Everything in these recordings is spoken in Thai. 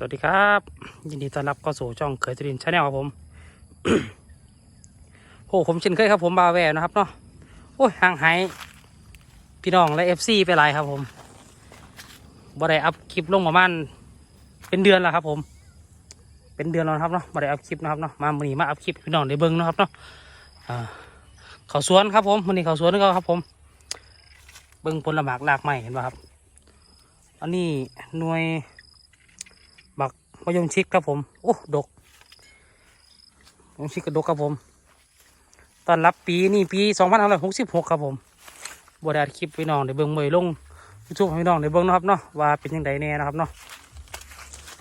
สวัสดีครับ ยินดีต้อนรับเข้าสู่ช่องเคยตรินชาแนลครับผมโอ้ผมเช่นเคยครับผมบาแวนะครับเนาะโอ้ยห่างหายพี่น้องและเอฟซีไปหลายครับผมบ่ได้อัพคลิปลงประมาณเป็นเดือนแล้วครับ ผม เป็นเดือนแล้วครับเนาะบ่ได้อัพคลิปนะครับเนาะมาวันนี้มาอัพคลิปพี่น้องได้เบิ่งนะครับเนาะอ่าเขาสวนครับผมวันนี้เขาสวนก็ครับ ผม เบิ่งผลละหมากลากไม้เห็นป่ะครับ อันนี้หน่วย มะยงชิดครับผม โอ้ ดกมะยงชิดก็ดกครับผม ตอนรับปีนี่ปีสองพันห้าร้อยหกสิบหกครับผมบวดาคลิปพี่น้องในเบิ้องเมยลงยูทูบพี่น้องในเบิ้องนะครับเนาะว่าเป็นยังไงแน่นะครับเนาะ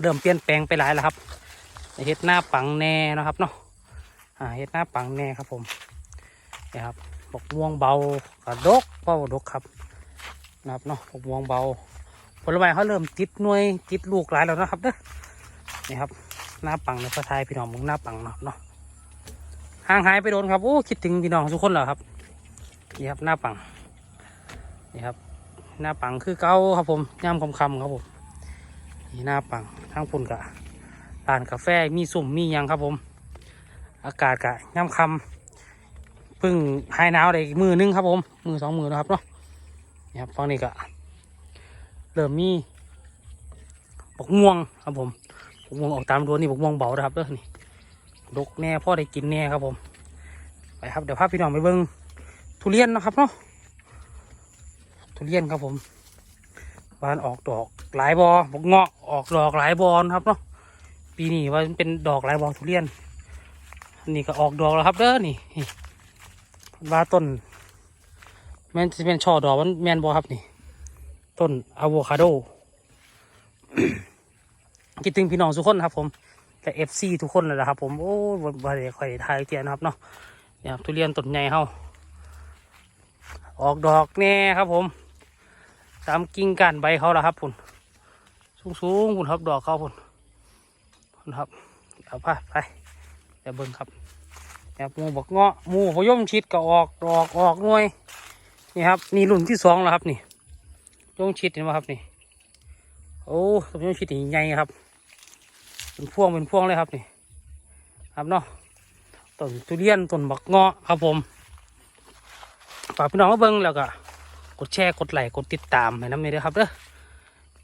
เริ่มเปลี่ยนแปลงไปหลายแล้วครับเฮ็ดหน้าปังแน่นะครับเนาะเฮ็ดหน้าปังแน่ครับผมนี่ครับบกม่วงเบากระดกเบาดกครับนะครับเนาะบกม่วงเบาผลไม้เขาเริ่มติดหน่วยติดลูกหลายแล้วนะครับเด้อ นี่ครับหน้าปังในพระไทยพี่น้องมึงหน้าปังเนาะเนาะห่างหายไปโดนครับโอ้คิดถึงพี่น้องทุกคนเหรอครับนี่ครับหน้าปังนี่ครับหน้าปังคือเก้าครับผมย่ำคำคำครับผมนี่หน้าปังทั้งพุ่นกะร้านกาแฟมีสุ่มมียังครับผม อากาศกะย่ำคำพิ่งหายหนาวได้มือนึงครับผมมือสองมือนะครับเนาะนี่ครับฟังนี้กะเริ่มมีบกม่วงครับผม บกม่วงออกตามรั้วนี่บกม่วงเบานะครับเด้อนี่ดกแน่พ่อได้กินแน่ครับผม ไปครับเดี๋ยวพาพี่น้องไปเบิ้งทุเรียนนะครับเนาะทุเรียนครับผมบานออกดอกหลายบอบกเงาะออกดอกหลายบอนครับเนาะปีนี้ว่าเป็นดอกหลายบอทุเรียนอันนี้ก็ออกดอกแล้วครับเด้อนี่ว่าต้นแม่นจะเป็นช่อดอกมันแมนบอครับนี่ ต้นอะโวคาโด คิดถึงพี่น้องทุกคนครับผมแต่เอฟซีทุกคนเลยนะครับผมโอ้บนบริคอยทายเตียนครับเนาะเนี่ยทุเรียนต้นใหญ่เฮาออกดอกแน่ครับผม ตามกิ่งก้านใบเขาแล้วครับผมสูงสูงๆคุณครับดอกเขาผมคุณครับเอาไปไปเดี๋ยวเบิ่งครับเนี่ยมูบักเงาะมูพยมชิดก็ออกดอกออกหน่วยนี่ครับนี่รุ่นที่สองแล้วครับนี่ยงชิดเห็นไหมครับนี่โอ้ต้นยงชิดนี่ใหญ่ครับ เป็นพวงเป็นพวงเลยครับนี่ ครับเนาะต้นทุเรียนต้นบักเงาะครับผมฝากพี่น้องมาเบิ้งแล้วก็กดแชร์กดไลค์กดติดตามให้น้ำเมยด้วยครับเด้อ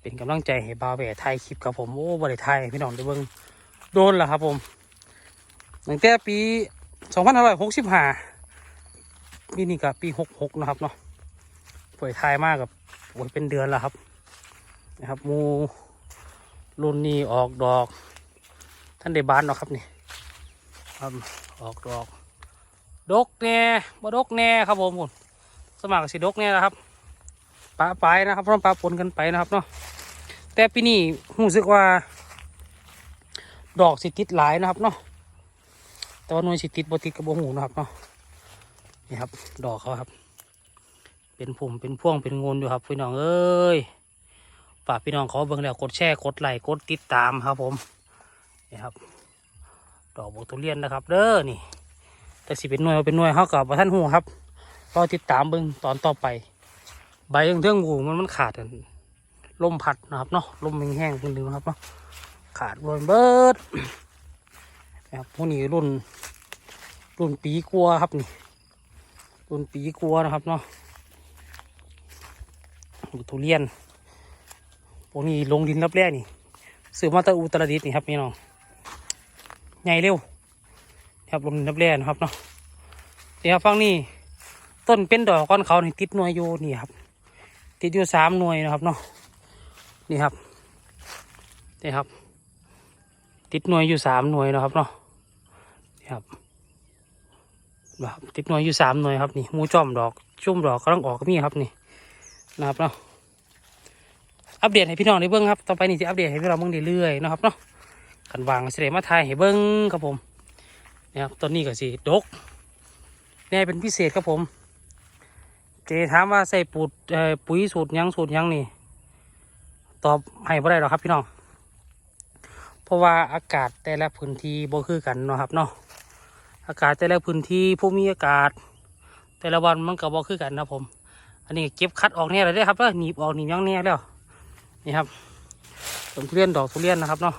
เป็นกำลังใจให้บาวแหวไทยคลิปครับผมโอ้บริไทยพี่น้องได้เบิ้งโดนแล้วครับผมตั้งแต่ปีสองพันห้าร้อยหกสิบห้าปีนี้กับปีหกหกนะครับเนาะป่วยไทยมากกับโอ้ยเป็นเดือนแล้วครับนะครับมูรุ่นนี้ออกดอก ท่านได้บานเนาะครับนี่ครับออกดอก ดกแน่บ่ดกแน่ครับผมผมสมัครสิดกแน่นะครับปะปลายนะครับพร้อมปลาปนกันไปนะครับเนาะแต่ปีนี้รู้สึกว่า ดอกสิติดหลายนะครับเนาะแต่ว่าหน่วยสิติดบ่ติดกับบ่หูนะครับเนาะนี่ครับ ดอกเขาครับ เป็นผมเป็นพ่วงเป็นงูนอยู่ครับพี่น้องเอ้ยฝากพี่น้องขอเบิ่งแล้วกดแชร์กดไลค์กดติดตามครับผม นี่ครับ ดอกบัวทุเรียนนะครับ เด้อนี่แต่สิเป็นหน่วยเป็นหน่วยเขากับท่านหูครับรอติดตามเบิ่งตอนต่อไป ใบยังเทื่องหูมันมันขาดกันลมพัดนะครับเนาะลมแห้งๆคนหนึ่งครับเนาะขาดบนเบิดนะครับพวกนี้รุ่น รุ่นปีกัวครับนี่รุ่นปีกัวนะครับเนาะทุเรียนพวกนี้ลงดินรับแรกนี่ซื้อมาจากอุตรดิตนี่ครับพี่น้อง ใหญ่เร็วครับลงดินรับแรกนะครับเนาะเดี๋ยวฟังนี่ต้นเป็นดอกก้อนเขานี่ติดหน่วยอยู่นี่ครับ ติดอยู่สามหน่วยนะครับเนาะนี่ครับนี่ครับ ติดหน่วยอยู่สามหน่วยนะครับเนาะนี่ครับแบบติดหน่วยอยู่สามหน่วยครับนี่มูจอมดอกชุ่มดอกกำลังออกก็มีครับนี่นะครับเนาะอัปเดตให้พี่น้องได้เบิ้งครับ ต่อไปนี่จะอัปเดตให้พี่น้องเบิ้งเรื่อยๆนะครับเนาะ กันวางเสด็จมาทายให้เบิ้งครับผมนะครับต้นนี้ก็สิดกแน่เป็นพิเศษครับผม เจถามว่าใส่ปุ๋ยเอ่อปุ๋ยสูตรยังสูตรยังนี่ ตอบให้บ่ได้หรอกครับพี่น้องเพราะว่าอากาศแต่ละพื้นที่บ่คือกันเนาะครับเนาะอากาศแต่ละพื้นที่ภูมิอากาศ แต่ละวันมันก็บ่คือกันนะผม อันนี้เก็บคัดออกเนี่ยเลยได้ครับแล้วหนีบออกหนีบยังเนี่ยแล้วนี่ครับต้นทุเรียนดอกทุเรียนนะครับเนาะ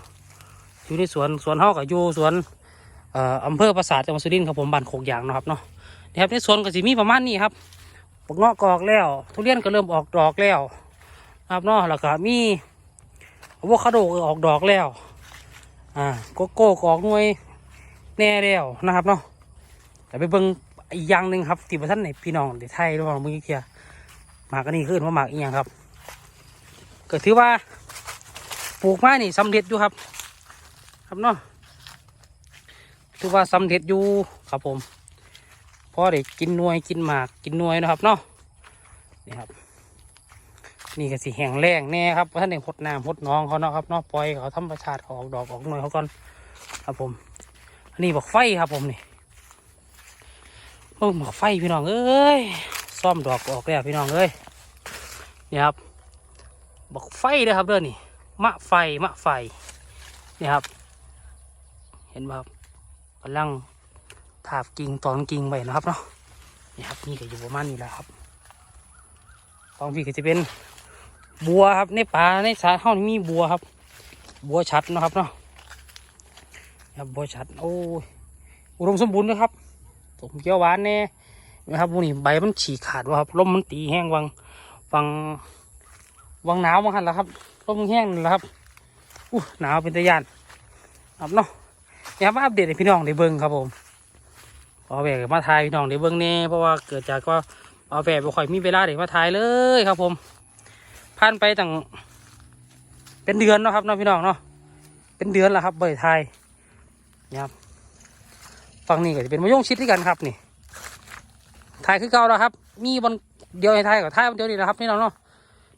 อยู่ในสวนสวนเฮากับอยู่สวนอำเภอปราสาทจังหวัดสุรินทร์ครับผมบ้านโคกยางนะครับเนาะนะครับในสวนก็สิมีประมาณนี้ครับบักเงาะกอกแล้ว ทุเรียนก็เริ่มออกดอกแล้วนะครับเนาะแล้วก็มีอะโวคาโดก็ออกดอกแล้วอ่าโกโก้ก็ออกหน่วยแน่แล้วนะครับเนาะแต่ไปเบิ่งอีกอย่างหนึ่งครับที่ประท่านในพี่น้องเดทไทยระหว่างมือเกียหมากอันนี้ขึ้นว่าหมากอีกอย่างครับก็ถือว่าปลูกมานี่สำเร็จอยู่ครับ ครับเนาะถือว่าสำเร็จอยู่ครับผมพอได้กินนวยกินหมากกินนวยนะครับเนาะนี่ครับ นี่ก็สิแห้งแรงแน่ครับท่านเองพดน้ำพดน้องเขาเนาะครับเนาะปล่อยเขาธรรมชาติเขาออกดอกออกหน่วยเขาก่อนครับผมอันนี้บอกไฟครับผมนี่โอ้บอกไฟพี่น้องเอ้ยซ่อมดอกออกแล้วพี่น้องเอ้ยนี่ครับบอกไฟเด้อครับเด้อนี่มะไฟมะไฟนี่ครับ เห็นไหมครับกำลังถาบกิ่งตอนกิ่งไปนะครับเนาะนี่ครับนี่ก็อยู่ประมาณนี้แหละครับของพี่ก็จะเป็นบัวครับในป่าในสาเท่านี้มีบัวครับ บัวชัดนะครับเนาะครับบัวชัดโอ้ยอุดมสมบูรณ์นะครับสมเกียวหวานแน่นะครับพวกนี้ใบมันฉีกขาดวะครับลมมันตีแห้งวังวังวังหนาวมาหันแล้วครับลมแห้งแล้วครับอู้หนาวเป็นตะยานครับเนาะ นี่ครับมาอัปเดตให้พี่น้องได้เบิ่งครับผมพอาแบกมาถ่ายพี่น้องได้เบิ่งแน่เพราะว่าเกิดจากก็เอาแบกบ่ค่อยมีเวลาได้มาถ่ายเลยครับผมผ่านไปตั้งเป็นเดือนเนาะครับเนาะพี่น้องเนาะเป็นเดือนแล้วครับเบยไทยนี่ครับฝั่งนี้ก็จะเป็นมะยงชิดด้วยกันครับนี่ถ่ายคือเก่าแล้วครับ มีบนเดียวให้ถ่ายกับถ่ายบนเดียวนี่นะครับ พี่น้องเนาะ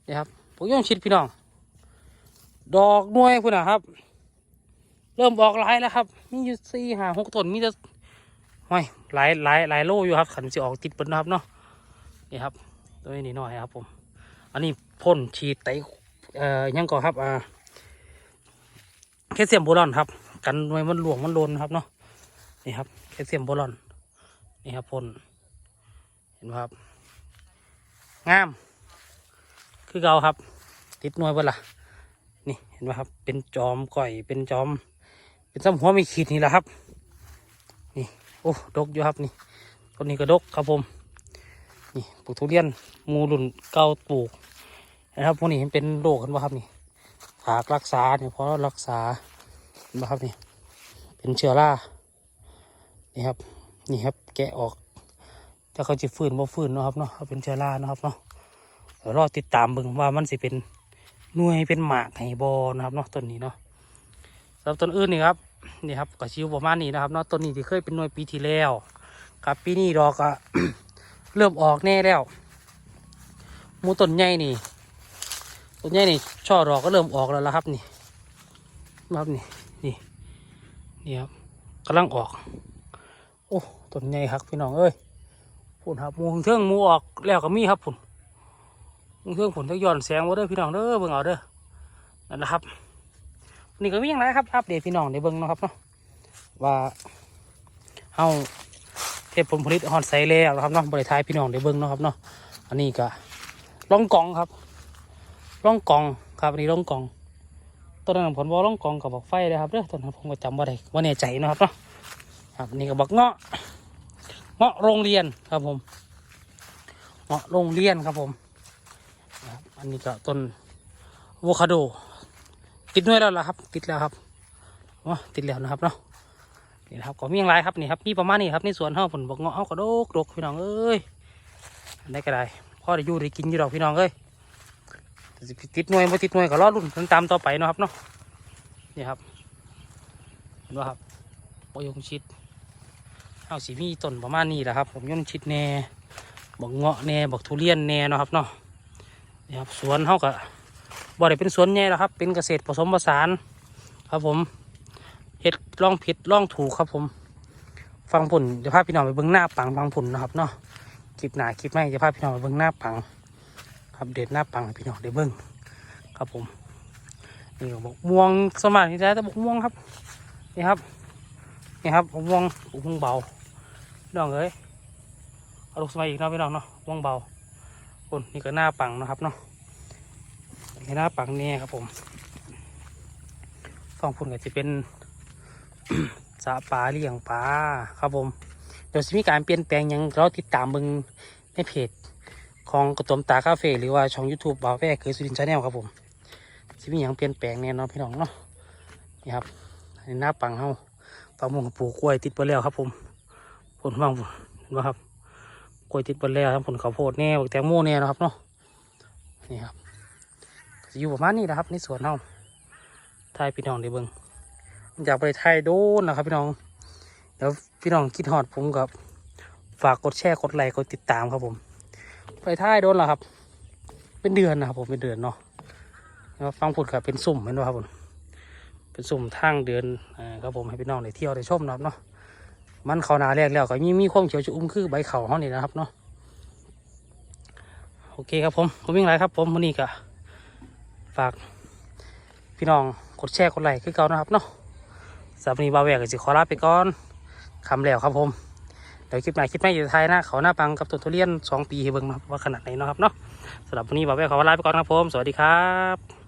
นี่ครับผมยงชิดพี่น้อง ดอกนวยพุ่นนะครับ เริ่มออกหลายแล้วครับ มีอยู่สี่ห้าหกต้นมีแต่ห้อยหลายหลายหลายโลอยู่ครับขันจะออกติดเปิดนะครับเนาะนี่ครับตัวนี้หน่อยครับ ผม อันนี้พ่นฉีดไตเอ่อยังก่อครับอ่าแคลเซียมโบรอนครับ กันหน่วยมันหลวงมันโลนครับเนาะนี่ครับแคลเซียมโบรอนนี่ครับพ่นเห็นไหมครับ งาม คือเกาครับ ติดหน่วยเปล่านี่เห็นไหมครับ เป็นจอมก่อยเป็นจอม เป็นซ้ำหัวมีขีดนี่แหละครับ นี่โอ้ดกอยู่ครับนี่ต้นนี้ก็ดกครับผมนี่ปลูกทุเรียนหมูรุ่นเก่าปลูกนะครับพวกนี้เป็นโรคกันวะครับนี่หากรักษาเนี่ยเพราะรักษาเห็นไหครับนี่เป็นเชื้อรานี่ครับนี่ครับแกะออกจะเขาจะฟื้นบ่ฟื้นนะครับเนาะเขาเป็นเชื้อรานะครับเนาะเดี๋ยวรอติดตามเบิ่งว่ามันสิเป็นหน่วยเป็นหมากไห้บอนะครับเนาะต้นนี้เนาะ สำหรับต้นอื่นนี่ครับนี่ครับก็ชิวประมาณนี้นะครับเนาะต้นนี้ที่เคยเป็นหน่วยปีที่แล้วครับปีนี้ดอกก็เริ่มออกแน่แล้วมูต้นใหญ่นี่ต้นใหญ่นี่ช่อดอกก็เริ่มออกแล้วละครับนี่ครับนี่นี่นี่ครับกำลังออก โอ้ต้นใหญ่ครับพี่น้องเอ้ยพุ่นครับหมูเทิงมูออกแล้วก็มีครับพุ่นเครื่องผลทะย้อนแสงว่าเด้อพี่น้องเด้อเบิ่งเอาเด้อนั่นแหละครับ นี่ก็มีอย่างไรครับอัปเดตพี่น้องในเบิ่งนะครับเนาะว่าเฮาเทพผลผลิตฮอนไซแล้วนะครับเนาะบริทายพี่น้องในเบิ่งนะครับเนาะอันนี้ก็ล่องกองครับล่องกองครับอันนี้ล่องกองต้นนั้นผมบอกล่องกองกับบอกไฟเลยครับเด้อต้นนั้นผมก็จำว่าได้ว่าแน่ใจนะครับเนาะครับอันนี่ก็บอกเงาะเงาะโรงเรียนครับผมเงาะโรงเรียนครับผมอันนี้ก็ต้นอะโวคาโด ติดหน่วยแล้วล่ะครับ ติดแล้วครับอ๋อติดแล้วนะครับเนาะนี่ครับก็มีอย่างไรครับนี่ครับมีประมาณนี้ครับในสวนเฮาผลบอกเงาะเฮาก็ดกดกพี่น้องเอ้ยได้ก็ได้พ่อได้อยู่ได้กินอยู่ดอกพี่น้องเอ้ยติดหน่วยบ่ติดหน่วยก็รอดรุ่นกันตามต่อไปนะครับเนาะนี่ครับเห็นว่าครับบยงชิดเอาสีมีต้นประมาณนี้แหละครับ ผมยงชิดแน่บอกเงาะแน่บอกทุเรียนแน่เนาะครับเนาะนี่ครับสวนเขาก็ บ่อได้เป็นสวนใหญ่แล้วครับ เป็นเกษตรผสมผสาน ครับผมเฮ็ดล่องผิดล่องถูกครับผม ฟังผุ่นจะพาพี่น้องไปเบิ้งหน้าปังฟังผุนนะครับเนาะคลิปหนาคลิปไม่จะพาพี่น้องไปเบิ้งหน้าปัง ครับเด็ดหน้าปังพี่น้องได้เบิ้งครับผมนี่ก็บอกม่วงสมัยนี้ได้แต่บอกม่วงครับนี่ครับนี่ครับบอกม่วงบอกม่วงเบาน้องเอ้ยเอาลูกสมัยอีกเนาะพี่น้องเนาะม่วงเบาคนนี่ก็หน้าปังนะครับเนาะ หน้าปังเนี่ยครับผมฟังพุ่นก็จะเป็นสะปลาเลี้ยงปลาครับผม เดี๋ยวจะมีการเปลี่ยนแปลงยังเราติดตามเบึงในเพจของกระตมตาคาเฟ่หรือว่าช่อง YouTube บ่าวแวกเคยสุรินชาแนลครับผมจะมีอย่างเปลี่ยนแปลงแน่นอนพี่น้องเนาะนี่ครับอันหน้าปังเฮาปังมุงปลูกกล้วยติดไปแล้วครับผมผลว่างเห็นไหครับกล้วยติดไปแล้วทั้งผลข้าวโพดแน่บักแตงโมแน่นะครับเนาะนี่ครับ อยู่ประมาณนี้นะครับในสวนเฮาทายพี่น้องได้เบิ่งอยากไปไทยโดนนะครับพี่น้อง เดี๋ยวพี่น้องคิดฮอดผมกับฝากกดแชร์กดไลค์กดติดตามครับผม ไปทายโดนแล้วครับ เป็นเดือนนะครับผมเป็นเดือนเนาะแล้วฟังพูดกับเป็นสุ่มเห็นไหมครับผมเป็นสุ่มทางเดือนอ่าครับผมให้พี่น้องได้เที่ยวได้ชมนะครับเนาะมันเขานาแรกแล้วก็มีมีความเขียวจะอุ้มคือใบเขาห้องนี่นะครับเนาะโอเคครับผมผมวิ่งไรครับผมวันนี้ก็ ฝากพี่น้องกดแชร์กดไลค์คือเก่านะครับเนาะสำหรับวันนี้บาวแหวกก็จะขอลาไปก่อนคำแล้วครับผมเดี๋ยวคลิปหน้าคลิปหน้าอยู่ไทยนะเขาหน้าปังกับต้นทุเรียนสองปีให้เบิ่งนะครับว่าขนาดไหนเนาะครับเนาะสำหรับวันนี้บาแวกขอลาไปก่อนครับผม สวัสดีครับ